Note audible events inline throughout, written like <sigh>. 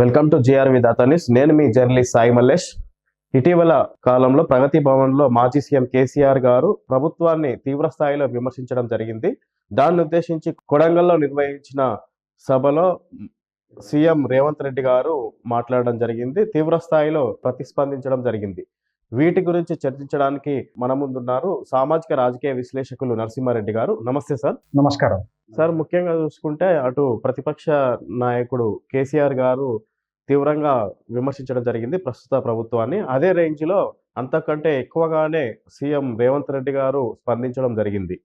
Welcome to GR with అతనిస్ నేను మీ జర్నలిస్ట్ సాయి మల్లేష్. ఇటీవల కాలంలో ప్రగతి భవన్లో మాజీ సీఎం కేసీఆర్ గారు ప్రభుత్వాన్ని తీవ్ర స్థాయిలో విమర్శించడం జరిగింది. దాన్ని ఉద్దేశించి కొడంగల్లో నిర్వహించిన సభలో సీఎం రేవంత్ రెడ్డి గారు మాట్లాడడం జరిగింది. తీవ్ర స్థాయిలో ప్రతిస్పందించడం జరిగింది. వీటి గురించి చర్చించడానికి మన ముందున్నారు సామాజిక రాజకీయ విశ్లేషకులు నరసింహారెడ్డి గారు. నమస్తే సార్. నమస్కారం. సార్ ముఖ్యంగా చూసుకుంటే అటు ప్రతిపక్ష నాయకుడు కేసీఆర్ గారు తీవ్రంగా విమర్శించడం జరిగింది ప్రస్తుత ప్రభుత్వాన్ని. అదే రేంజ్లో అంతకంటే ఎక్కువగానే సీఎం రేవంత్ రెడ్డి గారు స్పందించడం జరిగింది.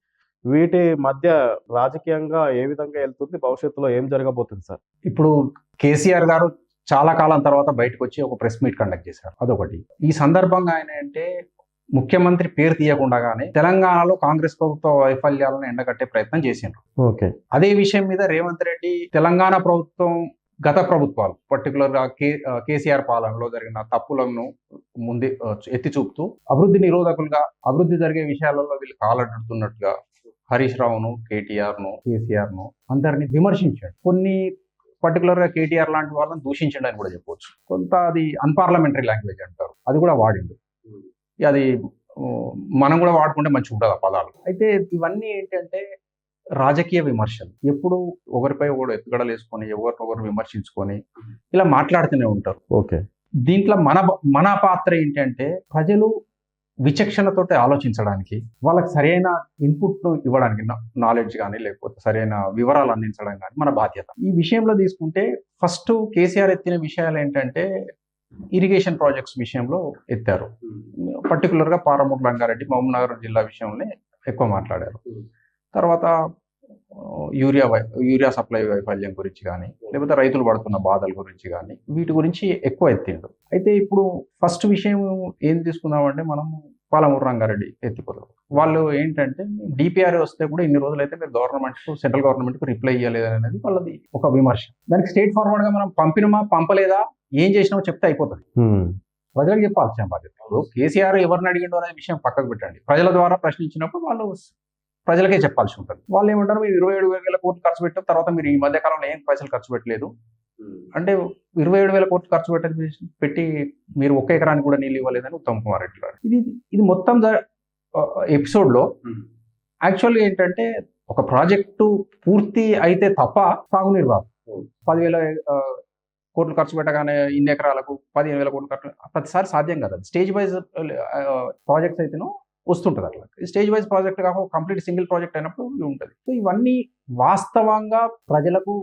వీటి మధ్య రాజకీయంగా ఏ విధంగా వెళ్తుంది? భవిష్యత్తులో ఏం జరగబోతుంది సార్? ఇప్పుడు కేసీఆర్ గారు చాలా కాలం తర్వాత బయటకు వచ్చి ఒక ప్రెస్ మీట్ కండక్ట్ చేశారు అదొకటి. ఈ సందర్భంగా ఆయన అంటే ముఖ్యమంత్రి పేరు తీయకుండానే తెలంగాణలో కాంగ్రెస్ ప్రభుత్వ వైఫల్యాలను ఎండగట్టే ప్రయత్నం చేసిండ్రు. ఓకే. అదే విషయం మీద రేవంత్ రెడ్డి తెలంగాణ ప్రభుత్వం గత ప్రభుత్వాలు పర్టికులర్గా కే కేసీఆర్ పాలనలో జరిగిన తప్పులను ముందే ఎత్తి చూపుతూ అభివృద్ధి నిరోధకులుగా అభివృద్ధి జరిగే విషయాలలో వీళ్ళు కాలడుతున్నట్టుగా హరీష్ రావును కేటీఆర్ను కేసీఆర్ను అందరిని విమర్శించాడు. కొన్ని పర్టికులర్గా కేటీఆర్ లాంటి వాళ్ళని దూషించండి అని కూడా చెప్పవచ్చు. కొంత అది అన్పార్లమెంటరీ లాంగ్వేజ్ అంటారు. అది కూడా వాడిండు. ఇక అది మనం కూడా వాడుకుంటే మంచిగా ఉంటుంది ఆ పదాలు. అయితే ఇవన్నీ ఏంటంటే రాజకీయ విమర్శలు. ఎప్పుడు ఒకరిపై ఒకరు ఎత్తుగడలు వేసుకొని ఎవరినొకరు విమర్శించుకొని ఇలా మాట్లాడుతూనే ఉంటారు. ఓకే. దీంట్లో మన మన పాత్ర ఏంటంటే ప్రజలు విచక్షణతోటి ఆలోచించడానికి వాళ్ళకి సరైన ఇన్పుట్ను ఇవ్వడానికి నాలెడ్జ్ కానీ లేకపోతే సరైన వివరాలు అందించడం కానీ మన బాధ్యత. ఈ విషయంలో తీసుకుంటే ఫస్ట్ కేసీఆర్ ఎత్తిన విషయాలు ఏంటంటే ఇరిగేషన్ ప్రాజెక్ట్స్ విషయంలో ఎత్తారు. పర్టికులర్గా పారమూరు రంగారెడ్డి మహబూబ్నగర్ జిల్లా విషయంలో ఎక్కువ మాట్లాడారు. తర్వాత యూరియా వై- యూరియా సప్లై వైఫల్యం గురించి కానీ లేకపోతే రైతులు పడుతున్న బాధల గురించి కానీ వీటి గురించి ఎక్కువ ఎత్తిండు. అయితే ఇప్పుడు ఫస్ట్ విషయం ఏం తీసుకుందామంటే మనం పాలమూరు రంగారెడ్డి ఎత్తిపోతారు వాళ్ళు ఏంటంటే డిపిఆర్ వస్తే కూడా ఇన్ని రోజులు అయితే మీరు గవర్నమెంట్ సెంట్రల్ గవర్నమెంట్కు రిప్లై ఇవ్వలేదు అనేది వాళ్ళది ఒక విమర్శ. దానికి స్ట్రేట్ ఫార్వర్డ్గా మనం పంపినమా పంపలేదా ఏం చేసినామో చెప్తే అయిపోతుంది. ప్రజలకు చెప్పాల్సిన బాధ్యత. ఇప్పుడు కేసీఆర్ ఎవరిని అడిగిండో అనే విషయం పక్కకు పెట్టండి. ప్రజల ద్వారా ప్రశ్నించినప్పుడు వాళ్ళు ప్రజలకే చెప్పాల్సి ఉంటుంది. వాళ్ళు ఏమంటారు మీరు ఇరవై ఏడు వేల కోట్లు ఖర్చు పెట్టారు తర్వాత మీరు ఈ మధ్య కాలంలో ఏం పైసలు ఖర్చు పెట్టలేదు? అంటే ఇరవై ఏడు వేల కోట్లు ఖర్చు పెట్ట పెట్టి మీరు ఒక్క ఎకరానికి కూడా నీళ్ళు ఇవ్వలేదని ఉత్తమ్ కుమార్ రెడ్డి గారు. ఇది ఇది మొత్తం ఎపిసోడ్లో యాక్చువల్గా ఏంటంటే ఒక ప్రాజెక్టు పూర్తి అయితే తప్ప సాగునీరు రాదు. పదివేల కోట్లు ఖర్చు పెట్టగానే ఇన్ని ఎకరాలకు పదిహేను వేల కోట్లు ఖర్చు ప్రతిసారి సాధ్యం కాదు. స్టేజ్ వైజ్ ప్రాజెక్ట్స్ అయితేనో వస్తుంటుంది అట్లా. స్టేజ్ వైజ్ ప్రాజెక్ట్ కాక కంప్లీట్ సింగిల్ ప్రాజెక్ట్ అయినప్పుడు ఉంటుంది. సో ఇవన్నీ వాస్తవంగా ప్రజలకు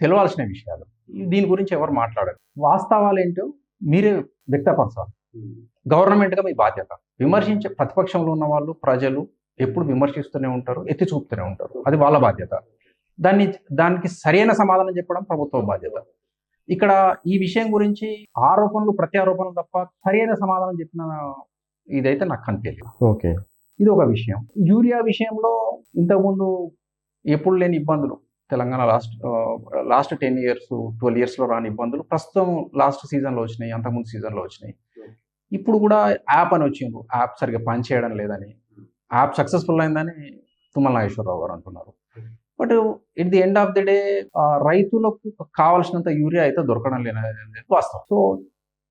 తెలవాల్సిన విషయాలు. దీని గురించి ఎవరు మాట్లాడరు. వాస్తవాలు ఏంటో మీరే వ్యక్తపరచాలి. గవర్నమెంట్గా మీ బాధ్యత. విమర్శించే ప్రతిపక్షంలో ఉన్న వాళ్ళు ప్రజలు ఎప్పుడు విమర్శిస్తూనే ఉంటారు ఎత్తి చూపుతూనే ఉంటారు. అది వాళ్ళ బాధ్యత. దాన్ని దానికి సరైన సమాధానం చెప్పడం ప్రభుత్వ బాధ్యత. ఇక్కడ ఈ విషయం గురించి ఆరోపణలు ప్రత్యారోపణలు తప్ప సరైన సమాధానం చెప్పిన ఇదైతే నాకు కనిపించలేదు. ఓకే. ఇది ఒక విషయం. యూరియా విషయంలో ఇంతకుముందు ఎప్పుడు లేని ఇబ్బందులు. Telangana last last ten years twelve ఇయర్స్లో రాని ఇబ్బందులు ప్రస్తుతం లాస్ట్ సీజన్లో వచ్చినాయి అంతకుముందు సీజన్లో వచ్చినాయి. ఇప్పుడు కూడా యాప్ అని వచ్చిండ్రు. యాప్ సరిగ్గా పనిచేయడం లేదని. యాప్ సక్సెస్ఫుల్ అయిందని తుమ్మల నాగేశ్వరరావు గారు అంటున్నారు. But it the end of the day రైతులకు కావాల్సినంత యూరియా అయితే దొరకడం లేదని వాస్తవం. సో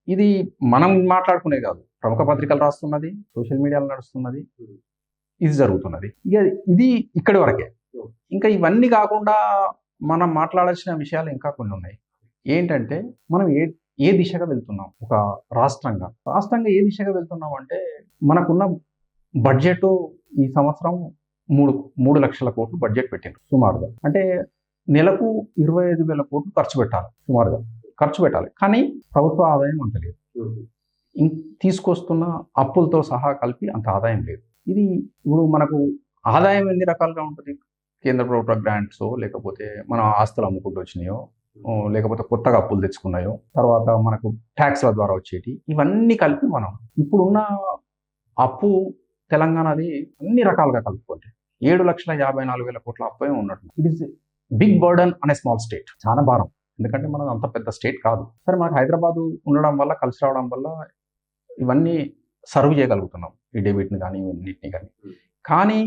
ఇది మనం మాట్లాడుకునే కాదు. ప్రముఖ పత్రికలు రాస్తున్నది సోషల్ మీడియాలో నడుస్తున్నది. ఇది జరుగుతున్నది. ఇక ఇది ఇక్కడి వరకే. ఇంకా ఇవన్నీ కాకుండా మనం మాట్లాడాల్సిన విషయాలు ఇంకా కొన్ని ఉన్నాయి. ఏంటంటే మనం ఏ ఏ దిశగా వెళ్తున్నాం? ఒక రాష్ట్రంగా. రాష్ట్రంగా ఏ దిశగా వెళ్తున్నాం అంటే మనకున్న బడ్జెట్ ఈ సంవత్సరం మూడు మూడు లక్షల కోట్లు బడ్జెట్ పెట్టారు సుమారుగా. అంటే నెలకు ఇరవై ఐదు వేల కోట్లు ఖర్చు పెట్టాలి సుమారుగా. ఖర్చు పెట్టాలి. కానీ ప్రభుత్వ ఆదాయం అంత లేదు. తీసుకొస్తున్న అప్పులతో సహా కలిపి అంత ఆదాయం లేదు. ఇది ఇప్పుడు మనకు ఆదాయం ఎన్ని రకాలుగా ఉంటుంది? కేంద్ర ప్రభుత్వ గ్రాంట్స్ లేకపోతే మన ఆస్తులు అమ్ముకుంటూ వచ్చినాయో ఓ, లేకపోతే కొత్తగా అప్పులు తెచ్చుకున్నాయో తర్వాత మనకు ట్యాక్స్ల ద్వారా వచ్చేటి ఇవన్నీ కలిపి మనం ఇప్పుడున్న అప్పు తెలంగాణది అన్ని రకాలుగా కలుపుకోండి ఏడు లక్షల యాభై నాలుగు వేల కోట్ల అప్పే ఉన్నట్టు. ఇట్ ఇస్ బిగ్ బర్డన్ అనే స్మాల్ స్టేట్ చాలా భారం. ఎందుకంటే మనది అంత పెద్ద స్టేట్ కాదు. సరే మనకు హైదరాబాద్ ఉండడం వల్ల కలిసి రావడం వల్ల ఇవన్నీ సర్వ్ చేయగలుగుతున్నాం. ఈ డెబిట్ని కానీ ఇవన్నిటిని కానీ కానీ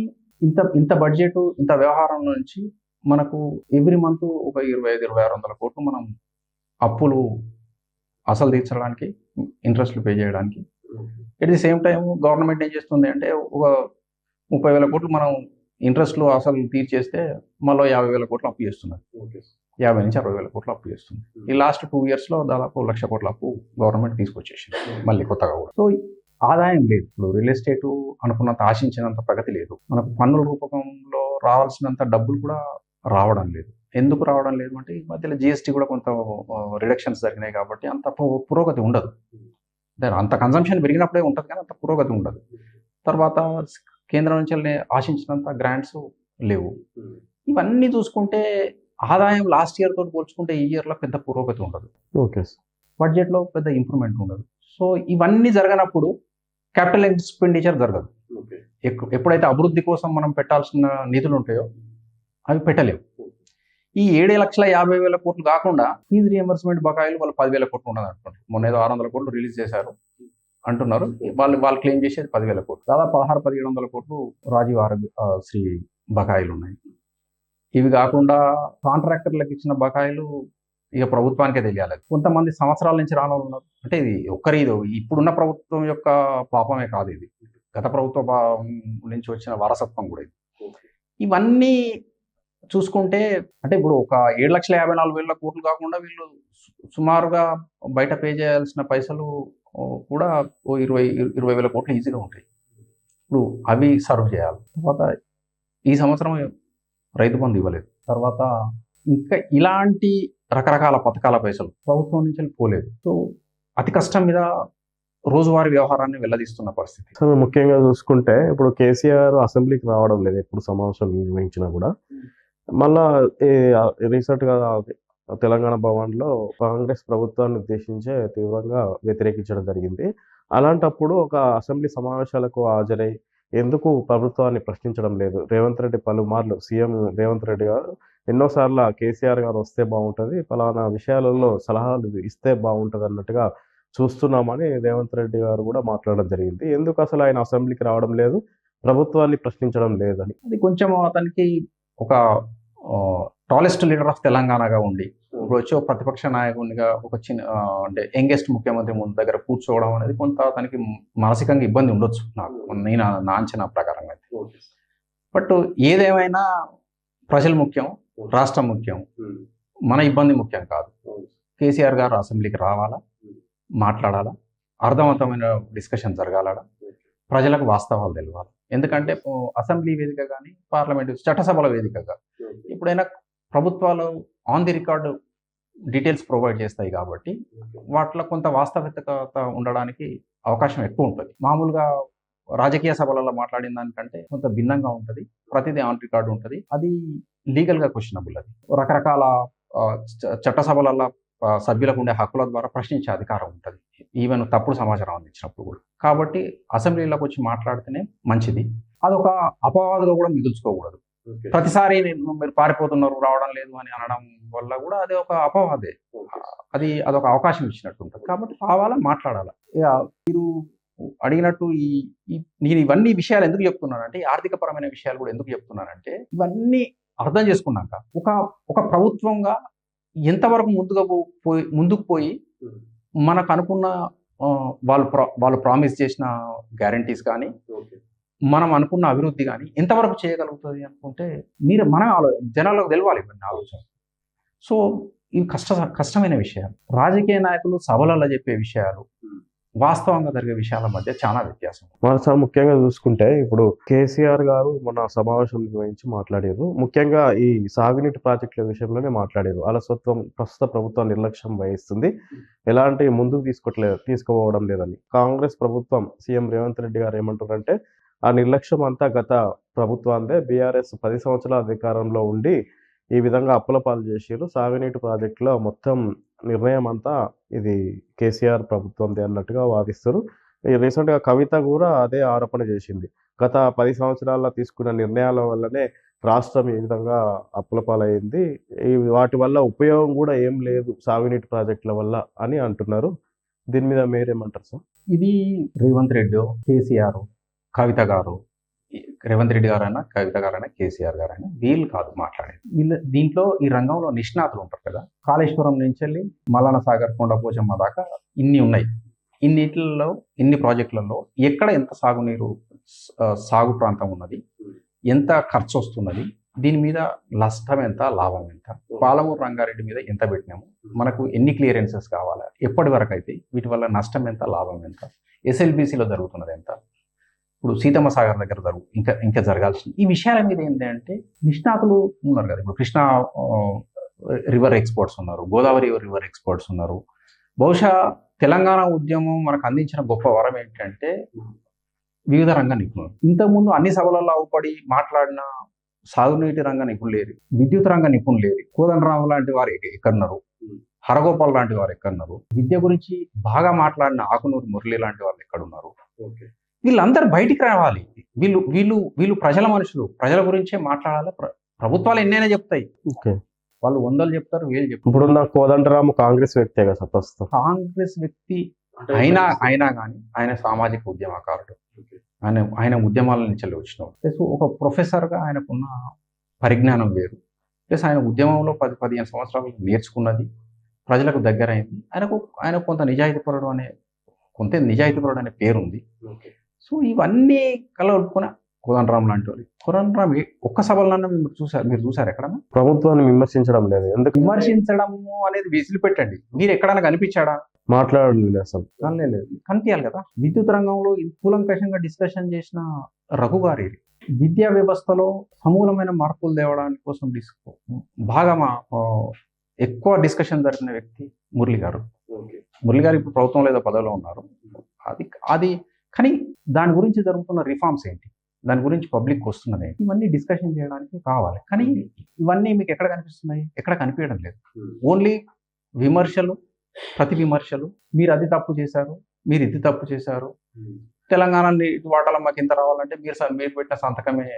ఇంత ఇంత బడ్జెట్ ఇంత వ్యవహారం నుంచి మనకు ఎవ్రీ మంత్ ఒక ఇరవై ఐదు ఇరవై ఆరు వందల కోట్లు మనం అప్పులు అసలు తీర్చడానికి ఇంట్రెస్ట్లు పే చేయడానికి. At the same time government ఏం చేస్తుంది అంటే ఒక ముప్పై వేల కోట్లు మనం ఇంట్రెస్ట్లు అసలు తీర్చేస్తే మళ్ళీ యాభై వేల కోట్లు అప్పు చేస్తున్నారు. యాభై నుంచి అరవై వేల కోట్లు అప్పు చేస్తుంది ఈ లాస్ట్ టూ ఇయర్స్లో దాదాపు లక్ష కోట్ల అప్పు గవర్నమెంట్ తీసుకొచ్చేసింది. మళ్ళీ కొత్తగా కూడా. సో ఆదాయం లేదు. ఇప్పుడు రియల్ ఎస్టేట్ అనుకున్నంత ఆశించినంత ప్రగతి లేదు. మనకు పన్నుల రూపకంలో రావాల్సినంత డబ్బులు కూడా రావడం లేదు. ఎందుకు రావడం లేదు అంటే ఈ మధ్యలో జిఎస్టీ కూడా కొంత రిడక్షన్స్ జరిగినాయి కాబట్టి అంత పురోగతి ఉండదు. దాని అంత కన్సంప్షన్ పెరిగినప్పుడే ఉంటుంది కానీ అంత పురోగతి ఉండదు. తర్వాత కేంద్రం నుంచి ఆశించినంత గ్రాంట్స్ లేవు. ఇవన్నీ చూసుకుంటే ఆదాయం లాస్ట్ ఇయర్ తోటి పోల్చుకుంటే ఈ ఇయర్లో పెద్ద పురోగతి ఉండదు. ఓకే బడ్జెట్లో పెద్ద ఇంప్రూవ్మెంట్ ఉండదు. సో ఇవన్నీ జరగనప్పుడు క్యాపిటల్ ఎక్స్పెండిచర్ జరగదు. ఎప్పుడైతే అభివృద్ధి కోసం మనం పెట్టాల్సిన నిధులు ఉంటాయో అవి పెట్టలేవు. ఈ ఏడు లక్షల యాభై వేల కోట్లు కాకుండా ఫీజు రియంబర్స్మెంట్ బకాయిలు వాళ్ళు పదివేల కోట్లు ఉన్నది అనుకుంటారు మొన్న ఏదో ఆరు వందల కోట్లు రిలీజ్ చేశారు అంటున్నారు. వాళ్ళు వాళ్ళు క్లెయిమ్ చేసేది పదివేల కోట్లు. దాదాపు పదహారు పదిహేడు వందల కోట్లు రాజీవ్ ఆరోగ్య శ్రీ బకాయిలు ఉన్నాయి. ఇవి కాకుండా కాంట్రాక్టర్లకు ఇచ్చిన బకాయిలు ఇక ప్రభుత్వానికే తెలియాలి. కొంతమంది సంవత్సరాల నుంచి రాని వాళ్ళు ఉన్నారు. అంటే ఇది ఒక్కరి ఇది ఇప్పుడున్న ప్రభుత్వం యొక్క పాపమే కాదు ఇది. గత ప్రభుత్వ పా- నుంచి వచ్చిన వారసత్వం కూడా ఇది. ఇవన్నీ చూసుకుంటే అంటే ఇప్పుడు ఒక ఏడు లక్షల యాభై నాలుగు వేల కోట్లు కాకుండా వీళ్ళు సుమారుగా బయట పే చేయాల్సిన పైసలు కూడా ఇరవై ఇరవై వేల కోట్లు ఈజీగా ఉంటాయి. ఇప్పుడు అవి సర్వ్ చేయాలి. తర్వాత ఈ సంవత్సరం రైతు బంధు ఇవ్వలేదు. తర్వాత ఇంకా ఇలాంటి రకరకాల పథకాల పైసలు ప్రభుత్వం నుంచి పోలేదు. సో అతి కష్టం మీద రోజువారీ వ్యవహారాన్ని వెళ్ళదీస్తున్న పరిస్థితి. సో ముఖ్యంగా చూసుకుంటే ఇప్పుడు కేసీఆర్ అసెంబ్లీకి రావడం లేదు ఎప్పుడు సమావేశాలు నిర్వహించినా కూడా. మళ్ళా రీసెంట్గా తెలంగాణ భవన్లో కాంగ్రెస్ ప్రభుత్వాన్ని ఉద్దేశించే తీవ్రంగా వ్యతిరేకించడం జరిగింది. అలాంటప్పుడు ఒక అసెంబ్లీ సమావేశాలకు హాజరై ఎందుకు ప్రభుత్వాన్ని ప్రశ్నించడం లేదు? రేవంత్ రెడ్డి పలుమార్లు సీఎం రేవంత్ రెడ్డి గారు ఎన్నోసార్లు కేసీఆర్ గారు వస్తే బాగుంటుంది ఫలానా విషయాలలో సలహాలు ఇస్తే బాగుంటుంది అన్నట్టుగా చూస్తున్నామని రేవంత్ రెడ్డి గారు కూడా మాట్లాడడం జరిగింది. ఎందుకు అసలు ఆయన అసెంబ్లీకి రావడం లేదు ప్రభుత్వాన్ని ప్రశ్నించడం లేదని? అది కొంచెం అతనికి ఒక టాలెస్ట్ లీడర్ ఆఫ్ తెలంగాణగా ఉండి ఇప్పుడు వచ్చి ఒక ప్రతిపక్ష నాయకునిగా ఒక చిన్న అంటే యంగెస్ట్ ముఖ్యమంత్రి ముందు దగ్గర కూర్చోవడం అనేది కొంత అతనికి మానసికంగా ఇబ్బంది ఉండొచ్చు నాకు. నేను నా అంచనా ప్రకారం అయితే. బట్ ఏదేమైనా ప్రజలు ముఖ్యం రాష్ట్రం ముఖ్యం. మన ఇబ్బంది ముఖ్యం కాదు. కేసీఆర్ గారు అసెంబ్లీకి రావాలా? మాట్లాడాలా? అర్థవంతమైన డిస్కషన్ జరగాల ప్రజలకు వాస్తవాలు తెలియాలి ఎందుకంటే అసెంబ్లీ వేదిక కానీ పార్లమెంట్ చట్టసభల వేదికగా ఎప్పుడైనా ప్రభుత్వాలు on the record details provide చేస్తాయి కాబట్టి వాటిలో కొంత వాస్తవికత ఉండడానికి అవకాశం ఎక్కువ ఉంటుంది. మామూలుగా రాజకీయ సభలలో మాట్లాడిన దానికంటే కొంత భిన్నంగా ఉంటుంది. ప్రతిదీ ఆన్ రికార్డు ఉంటుంది. అది లీగల్గా క్వశ్చనబుల్ అది. రకరకాల ఆ, చ- చట్టసభలలో ఆ, సభ్యులకు ఉండే హక్కుల ద్వారా ప్రశ్నించే అధికారం ఉంటుంది. ఈవెన్ తప్పుడు సమాచారం అందించినప్పుడు కూడా. కాబట్టి అసెంబ్లీలోకి వచ్చి మాట్లాడితేనే మంచిది. అదొక అపవాదుగా కూడా మిగుల్చుకోకూడదు. ప్రతిసారి నేను- మీరు పారిపోతున్నారు రావడం లేదు అని అనడం వల్ల కూడా అది ఒక అపవాదే. అది అదొక అవకాశం ఇచ్చినట్టు ఉంటుంది. కాబట్టి రావాలా మాట్లాడాలా. మీరు అడిగినట్టు ఈ నేను ఇవన్నీ విషయాలు ఎందుకు చెప్తున్నానంటే ఈ ఆర్థికపరమైన విషయాలు కూడా ఎందుకు చెప్తున్నానంటే ఇవన్నీ అర్థం చేసుకున్నాక ఒక ఒక ప్రభుత్వంగా ఎంతవరకు ముందుగా పో- పోయి ముందుకు పోయి మనకు అనుకున్న వాళ్ళు ప్రా- వాళ్ళు ప్రామిస్ చేసిన గ్యారంటీస్ కానీ మనం అనుకున్న అభివృద్ధి కానీ ఎంతవరకు చేయగలుగుతుంది అనుకుంటే మీరు మన ఆలో జనాలకు తెలవాలి ఇవన్నీ ఆలోచన. సో ఇవి కష్ట కష్టమైన విషయాలు. రాజకీయ నాయకులు సభలలో చెప్పే విషయాలు వాస్తవంగా జరిగే విషయాల మధ్య చాలా వ్యత్యాసం మన సార్ ముఖ్యంగా చూసుకుంటే ఇప్పుడు కేసీఆర్ గారు మన సమావేశం నిర్వహించి మాట్లాడారు. ముఖ్యంగా ఈ సాగునీటి ప్రాజెక్టుల విషయంలోనే మాట్లాడారు. అలసత్వం ప్రస్తుత ప్రభుత్వం నిర్లక్ష్యం వహిస్తుంది. ఎలాంటి ముందుకు తీసుకోవట్లేదు తీసుకుపోవడం లేదని. కాంగ్రెస్ ప్రభుత్వం సీఎం రేవంత్ రెడ్డి గారు ఏమంటారంటే ఆ నిర్లక్ష్యం అంతా గత ప్రభుత్వాందే బీఆర్ఎస్ పది సంవత్సరాల అధికారంలో ఉండి ఈ విధంగా అప్పుల పాలు చేసారు సాగునీటి ప్రాజెక్టులో మొత్తం నిర్ణయం అంతా ఇది కేసీఆర్ ప్రభుత్వంది అన్నట్టుగా వాదిస్తారు ఈ కవిత కూడా అదే ఆరోపణ చేసింది. గత పది సంవత్సరాల్లో తీసుకున్న నిర్ణయాల వల్లనే రాష్ట్రం ఈ విధంగా అప్పుల పాలైంది. ఈ వాటి వల్ల ఉపయోగం కూడా ఏం లేదు సాగునీటి ప్రాజెక్టుల వల్ల అని అంటున్నారు. దీని మీద మీరేమంటారు సార్? ఇది రేవంత్ రెడ్డి కేసీఆర్ కవిత గారు రేవంత్ రెడ్డి గారైనా కవిత గారైనా కేసీఆర్ గారైనా వీళ్ళు కాదు మాట్లాడేది. వీళ్ళు దీంట్లో ఈ రంగంలో నిష్ణాతులు ఉంటారు కదా. కాళేశ్వరం నుంచి వెళ్ళి మల్లన సాగర్ కొండపోచమ్మ దాకా ఇన్ని ఉన్నాయి. ఇన్నిటిలో ఇన్ని ప్రాజెక్టులలో ఎక్కడ ఎంత సాగునీరు సాగు ప్రాంతం ఉన్నది? ఎంత ఖర్చు వస్తున్నది? దీని మీద నష్టం ఎంత లాభం ఎంత? పాలమూరు రంగారెడ్డి మీద ఎంత పెట్టినాము? మనకు ఎన్ని క్లియరెన్సెస్ కావాలా? ఎప్పటి వరకు అయితే వీటి వల్ల నష్టం ఎంత లాభం ఎంత? ఎస్ఎల్బిసిలో జరుగుతున్నది ఎంత? ఇప్పుడు సీతమ్మ సాగర్ దగ్గర జరుగు ఇంకా ఇంకా జరగాల్సింది. ఈ విషయాల మీద ఏంటంటే నిష్ణాతులు ఉన్నారు కదా. ఇప్పుడు కృష్ణా రివర్ ఎక్స్పోర్ట్స్ ఉన్నారు గోదావరి రివర్ ఎక్స్పోర్ట్స్ ఉన్నారు. బహుశా తెలంగాణ ఉద్యమం మనకు అందించిన గొప్ప వరం ఏంటంటే వివిధ రంగ నిపుణులు. ఇంతకుముందు అన్ని సభలలో అవుపడి మాట్లాడిన సాగునీటి రంగ నిపుణులు లేరు విద్యుత్ రంగ నిపుణులు లేరు. కోదండరావు లాంటి వారు ఎక్కడున్నారు? హరగోపాల్ లాంటి వారు ఎక్కడున్నారు? విద్య గురించి బాగా మాట్లాడిన ఆకునూరు మురళి లాంటి వాళ్ళు ఎక్కడున్నారు? వీళ్ళందరూ బయటికి రావాలి. వీళ్ళు వీళ్ళు వీళ్ళు ప్రజల మనుషులు. ప్రజల గురించే మాట్లాడాలి? ప్ర- ప్రభుత్వాలు ఎన్నైనా చెప్తాయి. ఓకే. వాళ్ళు వందలు చెప్తారు వేలు చెప్తారు. ఇప్పుడున్న కోదండరాము కాంగ్రెస్ వ్యక్తే కదా ప్రస్తుతం. కాంగ్రెస్ వ్యక్తి అయినా అయినా కానీ ఆయన సామాజిక ఉద్యమకారుడు. ఆయన ఆయన ఉద్యమాల నుంచి వచ్చినాడు ప్లస్ ఒక ప్రొఫెసర్గా ఆయనకున్న పరిజ్ఞానం వేరు. ప్లస్ ఆయన ఉద్యమంలో పది పదిహేను సంవత్సరాలు నేర్చుకున్నది. ప్రజలకు దగ్గర అయింది ఆయనకు ఆయన కొంత నిజాయితీపరుడు అనే కొంత నిజాయితీపరుడు అనే పేరు ఉంది సో ఇవన్నీ కలగొట్టుకున్న కోదండరామ్ లాంటి వాళ్ళు. కోదండరామ్ ఏ- ఒక్క సభలన్నా మీరు చూసారు మీరు చూసారు ఎక్కడన్నా? ప్రభుత్వాన్ని విమర్శించడం లేదు. ఎందుకు? విమర్శించడము అనేది విసిలి పెట్టండి. మీరు ఎక్కడైనా కనిపించాడా? మాట్లాడలేదు అసలు. లేదు. కనిపించాలి కదా. విద్యుత్ రంగంలో కూలంకషంగా డిస్కషన్ చేసిన రఘు గారి విద్యా వ్యవస్థలో సమూలమైన మార్పులు తేవడానికి కోసం డిస్కో బాగా ఎక్కువ డిస్కషన్ జరిగిన వ్యక్తి మురళి గారు. మురళి గారు ఇప్పుడు ప్రభుత్వంలో ఏదో పదవిలో ఉన్నారు. అది అది కానీ దాని గురించి జరుగుతున్న రిఫార్మ్స్ ఏంటి? దాని గురించి పబ్లిక్ వస్తున్నది ఏంటి? ఇవన్నీ డిస్కషన్ చేయడానికి కావాలి. కానీ ఇవన్నీ మీకు ఎక్కడ కనిపిస్తున్నాయి? ఎక్కడ కనిపించడం లేదు. ఓన్లీ విమర్శలు ప్రతి విమర్శలు. మీరు అది తప్పు చేశారు మీరు ఇది తప్పు చేశారు. తెలంగాణ వాటాల మాకు ఇంత రావాలంటే మీరు మీరు పెట్టిన సంతకమే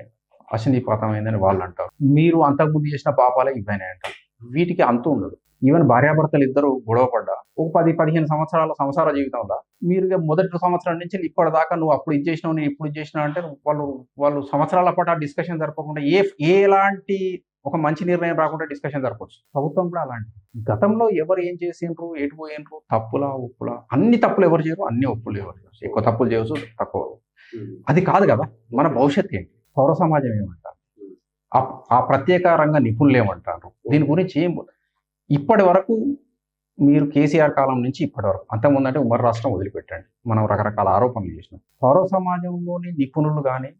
అశనీపాతమైందని వాళ్ళు అంటారు. మీరు అంతకుముందు చేసిన పాపాలే ఇవన్నీ అంటారు వీటికి అంతు ఉండదు. ఈవెన్ భార్యాభర్తలు ఇద్దరు గొడవ పడ్డా ఒక పది పదిహేను సంవత్సరాల సంసార జీవితంలో మీరు మొదటి సంవత్సరం నుంచి ఇప్పటిదాకా నువ్వు అప్పుడు ఇది చేసినావు నేను ఇప్పుడు ఇది చేసినావు అంటే వాళ్ళు వాళ్ళు సంవత్సరాల పాటు ఆ డిస్కషన్ జరపకుండా ఏ ఎలాంటి ఒక మంచి నిర్ణయం రాకుండా డిస్కషన్ జరపవచ్చు ప్రభుత్వం కూడా అలాంటి గతంలో ఎవరు ఏం చేసిండ్రు ఎటు పోయినరు తప్పులా ఒప్పులా? అన్ని తప్పులు ఎవరు చేయరు అన్ని ఒప్పులు ఎవరు చేయరు. ఎక్కువ తప్పులు చేయవచ్చు తక్కువ. అది కాదు కదా మన భవిష్యత్తు ఏంటి? పౌర సమాజం ఏమంటారు? ఆ- ప్రత్యేక రంగ నిపుణులు ఏమంటారు? దీని గురించి ఏం ఇప్పటి వరకు మీరు కేసీఆర్ కాలం నుంచి ఇప్పటి వరకు అంతకుముందంటే ఉమ్మడి రాష్ట్రం వదిలిపెట్టండి. మనం రకరకాల ఆరోపణలు చేసినాం. పౌర సమాజంలోని నిపుణులు కానీ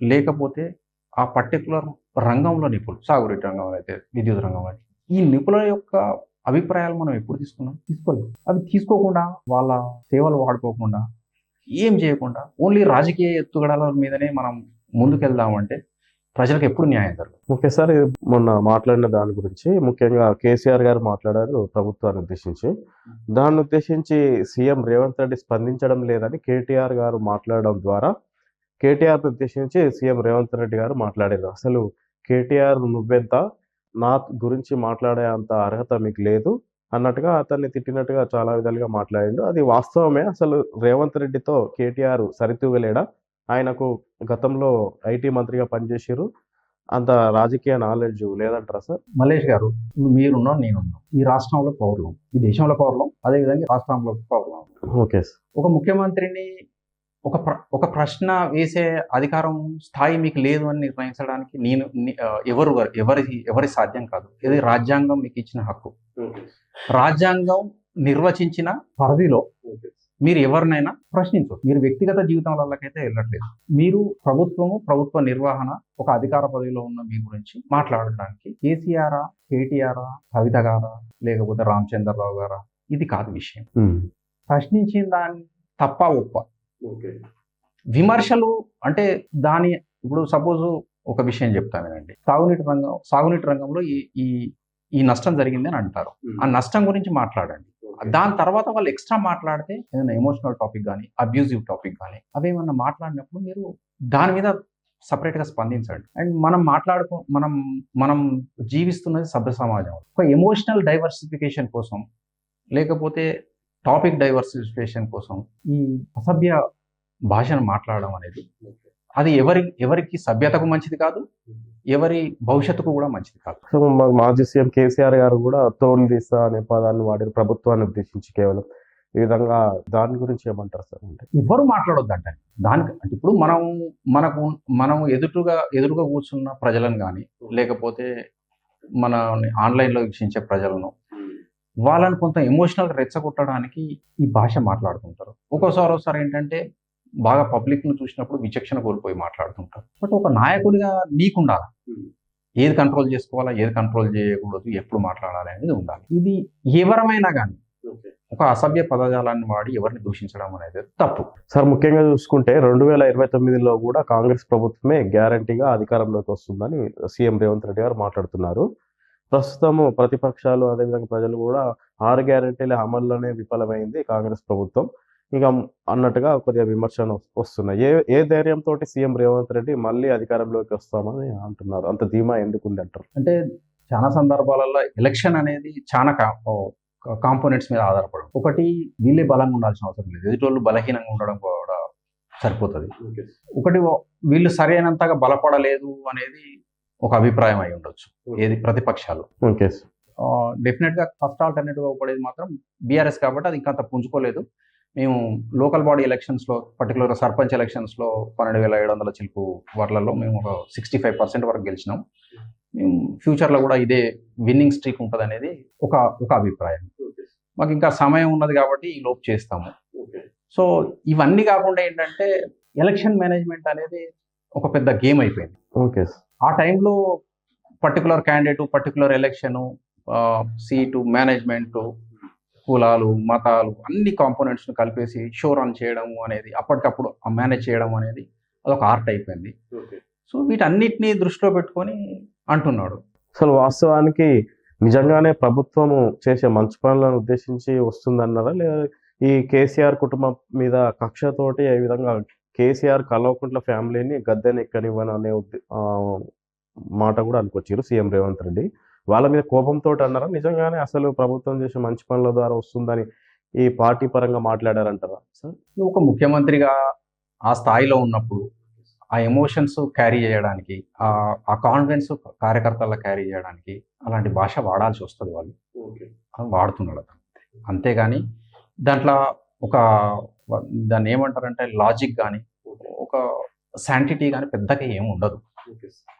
లేకపోతే ఆ పర్టికులర్ రంగంలో నిపుణులు సాగునీటి రంగంలో అయితే విద్యుత్ రంగంలో ఈ నిపుణుల యొక్క అభిప్రాయాలు మనం ఎప్పుడు తీసుకున్నాం? తీసుకోలేదు. అవి తీసుకోకుండా వాళ్ళ సేవలు వాడుకోకుండా ఏం చేయకుండా ఓన్లీ రాజకీయ ఎత్తుగడల మీదనే మనం ముందుకెళ్దామంటే ప్రజలకు ఎప్పుడు న్యాయం జరగదు. ఒకేసారి మొన్న మాట్లాడిన దాని గురించి ముఖ్యంగా కేసీఆర్ గారు మాట్లాడారు ప్రభుత్వాన్ని ఉద్దేశించి. దాన్ని ఉద్దేశించి సీఎం రేవంత్ రెడ్డి స్పందించడం లేదని కేటీఆర్ గారు మాట్లాడడం ద్వారా కేటీఆర్ ఉద్దేశించి సీఎం రేవంత్ రెడ్డి గారు మాట్లాడారు. అసలు కేటీఆర్ నువ్వెంత నా గురించి మాట్లాడే అంత అర్హత మీకు లేదు అన్నట్టుగా అతన్ని తిట్టినట్టుగా చాలా విధాలుగా మాట్లాడిండు. అది వాస్తవమే. అసలు రేవంత్ రెడ్డితో కేటీఆర్ సరితూగలేడా? ఆయనకు గతంలో ఐటీ మంత్రిగా పనిచేసారు అంత రాజకీయ నాలెడ్జ్ లేదంటారా సార్? మల్లేష్ గారు మీరున్నాం నేనున్నాం. ఈ రాష్ట్రంలో పౌరులం. ఈ దేశంలో పౌరులం. అదేవిధంగా రాష్ట్రంలో పౌరులం. Okay sir. ఒక ముఖ్యమంత్రిని ఒక ప్ర ఒక ప్రశ్న వేసే అధికారం స్థాయి మీకు లేదు అని నిర్ణయించడానికి నేను ఎవరు ఎవరి ఎవరి సాధ్యం కాదు. ఇది రాజ్యాంగం మీకు ఇచ్చిన హక్కు. రాజ్యాంగం నిర్వచించిన పరిధిలో మీరు ఎవరినైనా ప్రశ్నించవచ్చు మీరు వ్యక్తిగత జీవితంలోకైతే వెళ్ళట్లేదు. మీరు ప్రభుత్వము ప్రభుత్వ నిర్వహణ ఒక అధికార పదవిలో ఉన్న మీ గురించి మాట్లాడడానికి కేసీఆర్ కేటీఆర్ కవిత గారా లేకపోతే రామచంద్రరావు గారా ఇది కాదు విషయం. ప్రశ్నించిన దాన్ని తప్ప ఒప్ప. విమర్శలు అంటే దాని ఇప్పుడు సపోజ్ ఒక విషయం చెప్తాను వినండి. సాగునీటి రంగం సాగునీటి రంగంలో ఈ ఈ ఈ నష్టం జరిగింది అని అంటారు ఆ నష్టం గురించి మాట్లాడండి. దాని తర్వాత వాళ్ళు ఎక్స్ట్రా మాట్లాడితే ఏదైనా ఎమోషనల్ టాపిక్ కానీ అబ్యూజివ్ టాపిక్ కానీ అవేమన్నా మాట్లాడినప్పుడు మీరు దాని మీద సపరేట్గా స్పందించండి. అండ్ మనం మాట్లాడుకో మనం మనం జీవిస్తున్నది సభ్య సమాజం. ఒక ఎమోషనల్ డైవర్సిఫికేషన్ కోసం లేకపోతే టాపిక్ డైవర్సిఫికేషన్ కోసం ఈ అసభ్య భాషను మాట్లాడడం అనేది అది ఎవరి ఎవరికి సభ్యతకు మంచిది కాదు ఎవరి భవిష్యత్తుకు కూడా మంచిది కాదు. సో మాజీ సీఎం కేసీఆర్ గారు కూడా తోలు తీస్తా అనే పదాన్ని వాడిన ప్రభుత్వాన్ని ఉద్దేశించి కేవలం ఈ విధంగా దాని గురించి ఏమంటారు సార్ అంటే? ఎవ్వరు మాట్లాడొద్దు అంటే దానికి అంటే ఇప్పుడు మనం మనకు మనం ఎదురుగా ఎదురుగా కూర్చున్న ప్రజలను కానీ లేకపోతే మన ఆన్లైన్లో వీక్షించే ప్రజలను వాళ్ళని కొంత ఎమోషనల్ రెచ్చగొట్టడానికి ఈ భాష మాట్లాడుతుంటారు ఒక్కోసారి ఒకసారి ఏంటంటే బాగా పబ్లిక్ను చూసినప్పుడు విచక్షణ కోల్పోయి మాట్లాడుతుంటారు. బట్ ఒక నాయకుడిగా నీకుండాలి? ఏది కంట్రోల్ చేసుకోవాలా? ఏది కంట్రోల్ చేయకూడదు? ఎప్పుడు మాట్లాడాలి అనేది ఉండాలి. ఇది ఎవరమైనా కానీ ఒక అసభ్య పదజాలాన్ని వాడి ఎవరిని దూషించడం అనేది తప్పు. సార్ ముఖ్యంగా చూసుకుంటే రెండు వేల ఇరవై తొమ్మిదిలో కూడా కాంగ్రెస్ ప్రభుత్వమే గ్యారంటీగా అధికారంలోకి వస్తుందని సీఎం రేవంత్ రెడ్డి గారు మాట్లాడుతున్నారు. ప్రస్తుతము ప్రతిపక్షాలు అదేవిధంగా ప్రజలు కూడా ఆరు గ్యారంటీల అమల్లోనే విఫలమైంది కాంగ్రెస్ ప్రభుత్వం. ఇక అన్నట్టుగా కొద్దిగా విమర్శలు వస్తున్నాయి. ఏ ఏ ధైర్యంతో సీఎం రేవంత్ రెడ్డి మళ్ళీ అధికారంలోకి వస్తామని అంటున్నారు? అంత ధీమా ఎందుకు ఉంది అంటారు? అంటే చాలా సందర్భాలలో ఎలక్షన్ అనేది చాలా కాంపోనెంట్స్ మీద ఆధారపడి ఒకటి వీళ్ళే బలంగా ఉండాల్సిన అవసరం లేదు. ఎదుటోళ్ళు బలహీనంగా ఉండడం కూడా సరిపోతుంది. ఒకటి వీళ్ళు సరైనంతగా బలపడలేదు అనేది ఒక అభిప్రాయం అయి ఉండొచ్చు. ఏది? ప్రతిపక్షాలు. ఓకే. డెఫినెట్గా ఫస్ట్ ఆల్టర్నేటివ్గా పడేది మాత్రం బీఆర్ఎస్ కాబట్టి అది ఇంకా అంత పుంజుకోలేదు. మేము లోకల్ బాడీ ఎలక్షన్స్లో పర్టికులర్ సర్పంచ్ ఎలక్షన్స్లో పన్నెండు వేల ఏడు వందల చిలుపు వార్లలో మేము ఒక సిక్స్టీ ఫైవ్ పర్సెంట్ వరకు గెలిచినాం. మేము ఫ్యూచర్లో కూడా ఇదే విన్నింగ్ స్ట్రీక్ ఉంటుంది అనేది ఒక ఒక అభిప్రాయం. మాకు ఇంకా సమయం ఉన్నది కాబట్టి ఈ లోపు చేస్తాము. సో ఇవన్నీ కాకుండా ఏంటంటే ఎలక్షన్ మేనేజ్మెంట్ అనేది ఒక పెద్ద గేమ్ అయిపోయింది. ఓకే. ఆ టైంలో particular candidate particular election seat management కులాలు మతాలు అన్ని కాంపోనెంట్స్ను కలిపేసి షో రన్ చేయడం అనేది అప్పటికప్పుడు మేనేజ్ చేయడం అనేది అదొక ఆర్ట్ అయిపోయింది. సో వీటన్నిటిని దృష్టిలో పెట్టుకొని అంటున్నాడు. అసలు వాస్తవానికి నిజంగానే ప్రభుత్వము చేసే మంచి పనులను ఉద్దేశించి వస్తుందన్నారా? లేదా ఈ కేసీఆర్ కుటుంబం మీద కక్షతోటి ఏ విధంగా కేసీఆర్ కల్వకుంట్ల ఫ్యామిలీని గద్దెనెక్కనివ్వను అనే ఉద్దే- ఆ, మాట కూడా అనుకొచ్చారు సీఎం రేవంత్ రెడ్డి. వాళ్ళ మీద కోపంతో అన్నారా? నిజంగానే అసలు ప్రభుత్వం చేసే మంచి పనుల ద్వారా వస్తుందని ఈ పార్టీ పరంగా మాట్లాడారంటారా? సార్ ఒక ముఖ్యమంత్రిగా ఆ స్థాయిలో ఉన్నప్పుడు ఆ ఎమోషన్స్ క్యారీ చేయడానికి ఆ కాన్ఫిడెన్స్ కార్యకర్తల్లో క్యారీ చేయడానికి అలాంటి భాష వాడాల్సి వస్తుంది వాళ్ళు. వాడుతున్నాడు అతను. అంతేగాని దాంట్లో ఒక దాన్ని ఏమంటారంటే లాజిక్ కానీ ఒక శాంటిటీ కానీ పెద్దగా ఏం ఉండదు.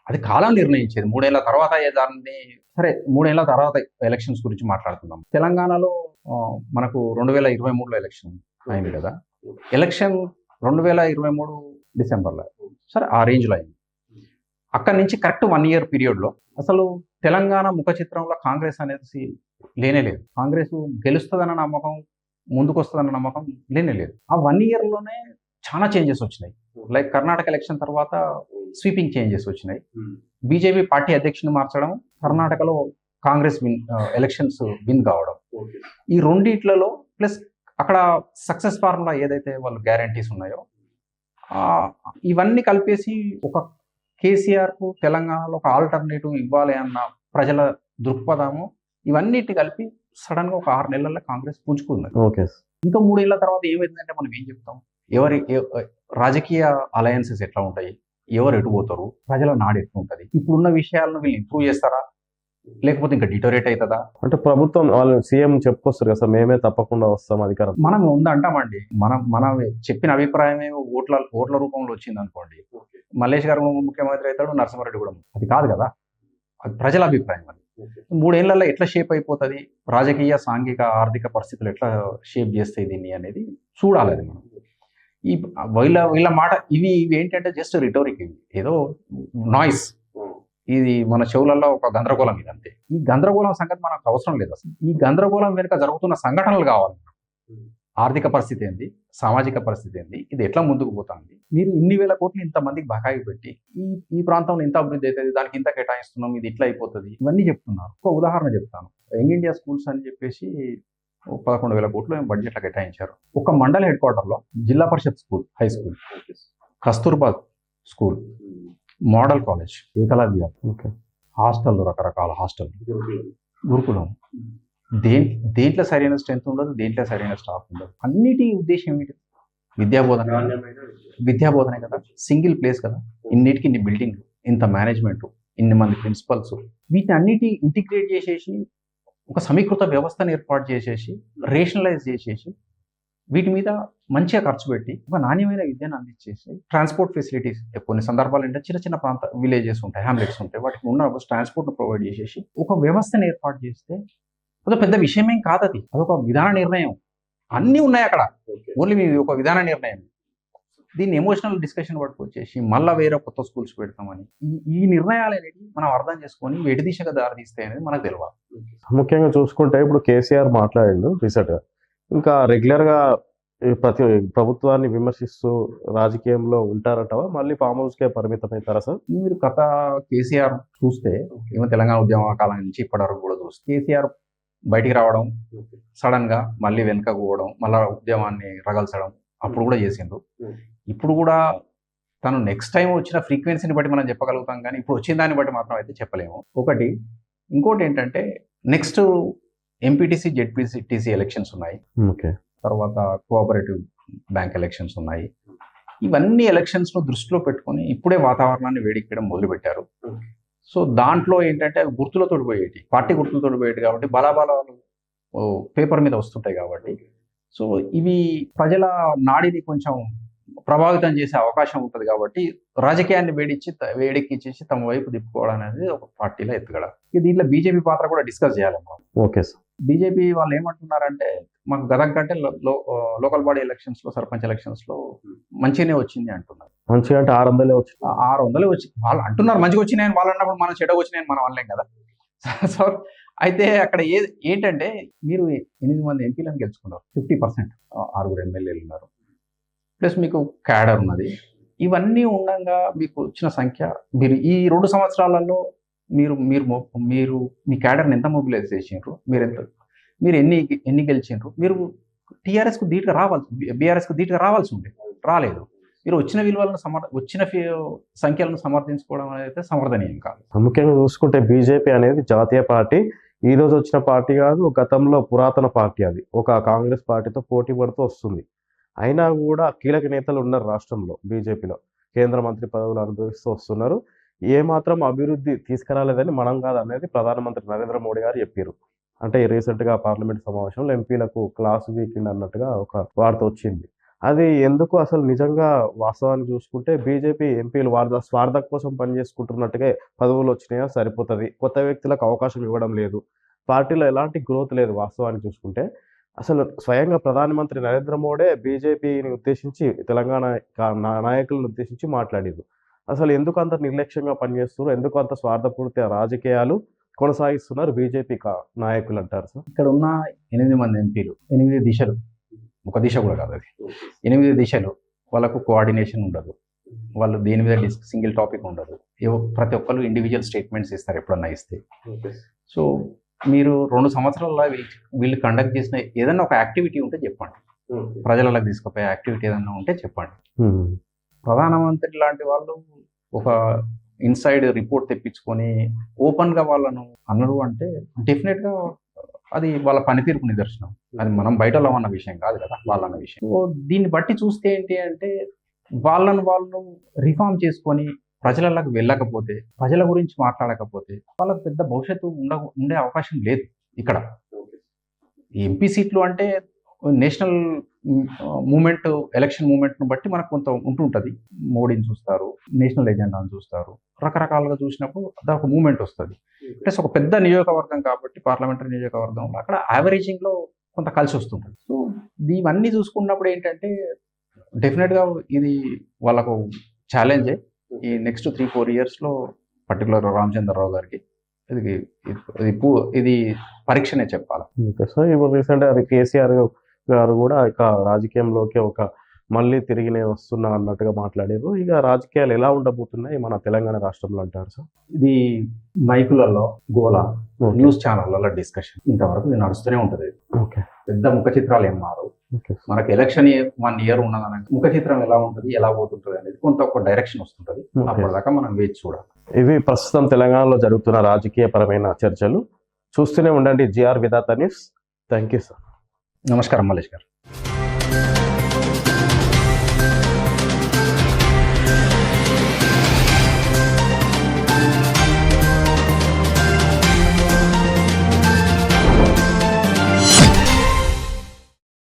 అది కాలం నిర్ణయించేది. మూడేళ్ళ తర్వాత దాన్ని సరే మూడేళ్ళ తర్వాత ఎలక్షన్స్ గురించి మాట్లాడుతున్నాం తెలంగాణలో మనకు రెండు వేల ఇరవై మూడులో ఎలక్షన్ అయింది కదా. ఎలక్షన్ రెండు వేల ఇరవై మూడు డిసెంబర్లో. సరే ఆ రేంజ్లో అయింది. అక్కడి నుంచి కరెక్ట్ వన్ ఇయర్ పీరియడ్లో అసలు తెలంగాణ ముఖ చిత్రంలో కాంగ్రెస్ అనేది లేనే లేదు. కాంగ్రెస్ గెలుస్తుందన్న నమ్మకం ముందుకు వస్తుందన్న నమ్మకం లేనే లేదు. ఆ వన్ ఇయర్లోనే చాలా చేంజెస్ వచ్చినాయి. లైక్ కర్ణాటక ఎలక్షన్ తర్వాత స్వీపింగ్ చేంజెస్ వచ్చినాయి. బీజేపీ పార్టీ అధ్యక్షుని మార్చడం కర్ణాటకలో కాంగ్రెస్ విన్ ఎలక్షన్స్ విన్ కావడం. ఈ రెండిట్లలో ప్లస్ అక్కడ సక్సెస్ ఫార్ములా ఏదైతే వాళ్ళు గ్యారంటీస్ ఉన్నాయో ఇవన్నీ కలిపేసి ఒక కేసీఆర్కు తెలంగాణలో ఒక ఆల్టర్నేటివ్ ఇవ్వాలి అన్న ప్రజల దృక్పథము ఇవన్నిటి కలిపి సడన్గా ఒక ఆరు నెలల్లో కాంగ్రెస్ పుంజుకుంది. ఓకే. ఇంకా మూడేళ్ళ తర్వాత ఏమైందంటే మనం ఏం చెప్తాం? ఎవరి రాజకీయ అలయన్సెస్ ఎట్లా ఉంటాయి? ఎవరు ఎటు పోతారు? ప్రజల నాడు ఎట్లా ఉంటుంది? ఇప్పుడున్న విషయాలను వీళ్ళు ఇంప్రూవ్ చేస్తారా? లేకపోతే ఇంకా డిటోరేట్ అవుతుందా? అంటే ప్రభుత్వం వాళ్ళు సీఎం చెప్పుకొస్తారు కదా మేమే తప్పకుండా వస్తాం అధికారం. మనం ఉందంటామండి. మనం మనం చెప్పిన అభిప్రాయమే ఓట్ల ఓట్ల రూపంలో వచ్చింది అనుకోండి మల్లేష్ గారు ముఖ్యమంత్రి అవుతాడు నరసింహారెడ్డి కూడా అది కాదు కదా. అది ప్రజల అభిప్రాయం అది. మూడేళ్ళలో ఎట్లా షేప్ అయిపోతుంది? రాజకీయ సాంఘిక ఆర్థిక పరిస్థితులు ఎట్లా షేప్ చేస్తాయి దీన్ని అనేది చూడాలి అది మనం. ఈ వీళ్ళ వీళ్ళ మాట ఇవి ఇవి ఏంటంటే జస్ట్ రిటోరిక్ ఇవి. ఏదో నాయిస్ ఇది మన చెవులలో ఒక గందరగోళం ఇది అంతే. ఈ గందరగోళం సంగతి మనకు అవసరం లేదు అసలు. ఈ గందరగోళం వెనుక జరుగుతున్న సంఘటనలు కావాలి. ఆర్థిక పరిస్థితి ఏంది? సామాజిక పరిస్థితి ఏంది? ఇది ఎట్లా ముందుకు పోతుంది? మీరు ఇన్ని వేల కోట్లు ఇంతమందికి బకాయి పెట్టి ఈ ఈ ప్రాంతంలో ఇంత అభివృద్ధి అవుతుంది దానికి ఇంత కేటాయిస్తున్నాం ఇది ఇట్లా అయిపోతుంది. ఇవన్నీ చెప్తున్నారు. ఒక ఉదాహరణ చెప్తాను. యంగ్ ఇండియా స్కూల్స్ అని చెప్పేసి పదకొండు వేల కోట్లు బడ్జెట్లో కేటాయించారు. ఒక మండల హెడ్ క్వార్టర్లో Zilla Parishad school high school Kasturba school model college Ekalavya okay. Hostel రకరకాల హాస్టల్ గురుకులం. దే దేంట్లో సరైన స్ట్రెంత్ ఉండదు దేంట్లో సరైన స్టాఫ్ ఉండదు. అన్నిటి ఉద్దేశం ఏంటి? విద్యాబోధన విద్యాబోధనే కదా. సింగిల్ ప్లేస్ కదా. ఇన్నిటికి ఇన్ని బిల్డింగ్ ఇంత మేనేజ్మెంట్ ఇన్ని మంది ప్రిన్సిపల్స్ వీటిని అన్నిటి ఇంటిగ్రేట్ చేసేసి ఒక సమీకృత వ్యవస్థను ఏర్పాటు చేసేసి రేషనలైజ్ చేసేసి వీటి మీద మంచిగా ఖర్చు పెట్టి ఒక నాణ్యమైన విద్యను అందించేసి ట్రాన్స్పోర్ట్ ఫెసిలిటీస్ కొన్ని సందర్భాలు ఏంటంటే చిన్న చిన్న ప్రాంత విలేజెస్ ఉంటాయి హ్యామ్లెట్స్ ఉంటాయి వాటికి ఉన్న ట్రాన్స్పోర్ట్ ప్రొవైడ్ చేసేసి ఒక వ్యవస్థను ఏర్పాటు చేస్తే అదొక పెద్ద విషయమేం కాదు అది అదొక విధాన నిర్ణయం. అన్నీ ఉన్నాయి అక్కడ. ఓన్లీ మీ ఒక విధాన నిర్ణయం. దీన్ని ఎమోషనల్ డిస్కషన్ పట్టుకొచ్చేసి మళ్ళీ వేరే కొత్త స్కూల్స్ పెడతామని. ఈ ఈ నిర్ణయాలు అనేవి మనం అర్థం చేసుకొని ఎటు దిశగా దారితీస్తాయి అనేది మనకు తెలియాలి ముఖ్యంగా చూసుకుంటే ఇప్పుడు కేసీఆర్ మాట్లాడిండు రీసెంట్గా ఇంకా రెగ్యులర్గా ప్రతి ప్రభుత్వాన్ని విమర్శిస్తూ రాజకీయంలో ఉంటారటవా? మళ్ళీ ఫామ్ హౌస్ కే పరిమితమవుతారా సార్? మీరు కథ కేసీఆర్ చూస్తే ఈమె తెలంగాణ ఉద్యమ కాలం నుంచి ఇప్పటి వరకు కూడా చూస్తే కేసీఆర్ బయటికి రావడం సడన్గా మళ్ళీ వెనకకు పోవడం మళ్ళీ ఉద్యమాన్ని రగల్చడం అప్పుడు కూడా చేసిండ్రు. ఇప్పుడు కూడా తను నెక్స్ట్ టైం వచ్చిన ఫ్రీక్వెన్సీని బట్టి మనం చెప్పగలుగుతాం కానీ ఇప్పుడు వచ్చిన దాన్ని బట్టి మాత్రం అయితే చెప్పలేము. ఒకటి ఇంకోటి ఏంటంటే నెక్స్ట్ ఎంపీటీసీ జెడ్పీటీసీ ఎలక్షన్స్ ఉన్నాయి. ఓకే. తర్వాత కోఆపరేటివ్ బ్యాంక్ ఎలక్షన్స్ ఉన్నాయి. ఇవన్నీ ఎలక్షన్స్ను దృష్టిలో పెట్టుకొని ఇప్పుడే వాతావరణాన్ని వేడెక్కడం మొదలుపెట్టారు. సో దాంట్లో ఏంటంటే గుర్తులతో పోయేటి పార్టీ గుర్తులతో పోయేటి కాబట్టి బలాబలాలు పేపర్ మీద వస్తుంటాయి కాబట్టి. సో ఇవి ప్రజల నాడిని కొంచెం ప్రభావితం చేసే అవకాశం ఉంటుంది కాబట్టి రాజకీయాన్ని వేడిచ్చి వేడెక్కిచ్చేసి తమ వైపు తిప్పుకోవడం అనేది ఒక పార్టీలో ఎత్తుగడ. దీంట్లో బీజేపీ పాత్ర కూడా డిస్కస్ చేయాలి మనం. Okay sir. బీజేపీ వాళ్ళు ఏమంటున్నారంటే మాకు గతం కంటే లోకల్ బాడీ ఎలక్షన్స్లో సర్పంచ్ ఎలక్షన్స్లో మంచిగానే వచ్చింది అంటున్నారు. మంచిగా అంటే ఆరు వందలే వచ్చి ఆరు వందలే వచ్చి వాళ్ళు అంటున్నారు మంచిగా వచ్చినాయని వాళ్ళు అన్నప్పుడు మనం చెడ్డ వచ్చినాయని మనం అనలేం కదా. <laughs> సో అయితే అక్కడ ఏ ఏంటంటే మీరు ఎనిమిది మంది ఎంపీలను గెలుచుకున్నారు. ఫిఫ్టీ పర్సెంట్ ఆరుగురు ఎమ్మెల్యేలు ఉన్నారు. ప్లస్ మీకు క్యాడర్ ఉన్నది. ఇవన్నీ ఉండగా మీకు వచ్చిన సంఖ్య మీరు ఈ రెండు సంవత్సరాలలో మీరు మీరు మొ- మీరు మీ క్యాడర్ని ఎంత మొబిలైజ్ చేసిండ్రు? మీరు ఎంత మీరు ఎన్ని ఎన్ని గెలిచిండ్రు? మీరు టీఆర్ఎస్కు ధీటుగా రావాల్సి బీఆర్ఎస్కు ధీటుగా రావాల్సి ఉండే రాలేదు. మీరు వచ్చిన విలువలను సమర్ వచ్చిన సంఖ్యలను సమర్థించుకోవడం అనేది అయితే సమర్థనీయం కాదు. ముఖ్యంగా చూసుకుంటే బీజేపీ అనేది జాతీయ పార్టీ ఈ రోజు వచ్చిన పార్టీ కాదు గతంలో పురాతన పార్టీ అది. ఒక కాంగ్రెస్ పార్టీతో పోటీ పడుతూ వస్తుంది. అయినా కూడా కీలక నేతలు ఉన్నారు రాష్ట్రంలో బీజేపీలో. కేంద్ర మంత్రి పదవులు అనుభవిస్తూ వస్తున్నారు. ఏ మాత్రం అభివృద్ధి తీసుకురాలేదని మనం కాదు అనేది ప్రధానమంత్రి నరేంద్ర మోడీ గారు చెప్పారు అంటే రీసెంట్గా పార్లమెంట్ సమావేశంలో ఎంపీలకు క్లాస్ వీకెండ్ అన్నట్టుగా ఒక వార్త వచ్చింది. అది ఎందుకు అసలు నిజంగా వాస్తవాన్ని చూసుకుంటే బీజేపీ ఎంపీలు వార్త స్వార్థ కోసం పనిచేసుకుంటున్నట్టుగా పదవులు వచ్చినాయా సరిపోతుంది. కొత్త వ్యక్తులకు అవకాశం ఇవ్వడం లేదు. పార్టీలో ఎలాంటి గ్రోత్ లేదు వాస్తవాన్ని చూసుకుంటే. అసలు స్వయంగా ప్రధానమంత్రి నరేంద్ర మోడీ బీజేపీని ఉద్దేశించి తెలంగాణ నాయకులను ఉద్దేశించి మాట్లాడారు. అసలు ఎందుకు అంత నిర్లక్ష్యంగా పనిచేస్తున్నారు? ఎందుకు అంత స్వార్థపూరిత రాజకీయాలు కొనసాగిస్తున్నారు బీజేపీ కా- నాయకులు అంటారు సార్? ఇక్కడ ఉన్న ఎనిమిది మంది ఎంపీలు ఎనిమిది దిశలు ఒక దిశ కూడా కాదు అది. ఎనిమిది దిశలు వాళ్ళకు కోఆర్డినేషన్ ఉండదు. వాళ్ళు దేని మీద సింగిల్ టాపిక్ ఉండదు. ప్రతి ఒక్కరు ఇండివిజువల్ స్టేట్మెంట్స్ ఇస్తారు ఎప్పుడన్నా ఇస్తే. సో మీరు రెండు సంవత్సరాల వీళ్ళు- కండక్ట్ చేసిన ఏదైనా ఒక యాక్టివిటీ ఉంటే చెప్పండి. ప్రజలకు తీసుకుపోయే యాక్టివిటీ ఏదైనా ఉంటే చెప్పండి. ప్రధానమంత్రి లాంటి వాళ్ళు ఒక ఇన్సైడ్ రిపోర్ట్ తెప్పించుకొని ఓపెన్గా వాళ్ళను అన్నారు అంటే డెఫినెట్గా అది వాళ్ళ పనితీరుకు నిదర్శనం. అది మనం బయటలో ఉన్న విషయం కాదు కదా వాళ్ళన్న విషయం. దీన్ని బట్టి చూస్తే ఏంటి అంటే వాళ్ళను వాళ్ళు రిఫార్మ్ చేసుకొని ప్రజలకు వెళ్ళకపోతే ప్రజల గురించి మాట్లాడకపోతే వాళ్ళకి పెద్ద భవిష్యత్తు ఉండ ఉండే అవకాశం లేదు ఇక్కడ. ఎంపీ సీట్లు అంటే నేషనల్ మూమెంట్ ఎలక్షన్ మూమెంట్ను బట్టి మనకు కొంత ఉంటుంటుంది. మోడీని చూస్తారు నేషనల్ ఎజెండాను చూస్తారు. రకరకాలుగా చూసినప్పుడు అదొక మూమెంట్ వస్తుంది. ప్లస్ ఒక పెద్ద నియోజకవర్గం కాబట్టి పార్లమెంటరీ నియోజకవర్గంలో అక్కడ యావరేజింగ్లో కొంత కలిసి వస్తుంటుంది. సో ఇవన్నీ చూసుకున్నప్పుడు ఏంటంటే డెఫినెట్గా ఇది వాళ్ళకు ఛాలెంజే ఈ నెక్స్ట్ త్రీ ఫోర్ ఇయర్స్లో పర్టికులర్ రామచంద్రరావు గారికి ఇది ఇది పూ- ఇది పరీక్షనే చెప్పాలి. సో ఇప్పుడు రీసెంట్ అది కేసీఆర్ గారు కూడా ఇక రాజకీయంలోకి ఒక మళ్ళీ తిరిగి నేను వస్తున్నా అన్నట్టుగా మాట్లాడారు. ఇక రాజకీయాలు ఎలా ఉండబోతున్నాయి మన తెలంగాణ రాష్ట్రంలో అంటారు సార్? ఇది మైకులలో గోల న్యూస్ ఛానళ్ళలో డిస్కషన్. ఇంతవరకు నడుస్తూనే ఉంటుంది. ఓకే. పెద్ద ముఖ చిత్రాలు ఏం మారు మనకి ఎలక్షన్ వన్ ఇయర్ ఉన్నదని ముఖ చిత్రం ఎలా ఉంటుంది ఎలా పోతుంటుంది అనేది కొంత ఒక డైరెక్షన్ వస్తుంటది. అప్పటిదాకా మనం వేచి చూడాలి. ఇవి ప్రస్తుతం తెలంగాణలో జరుగుతున్న రాజకీయ పరమైన చర్చలు. చూస్తూనే ఉండండి GR Vidhatha news. Thank you sir. నమస్కారం మల్లేష్ గారు.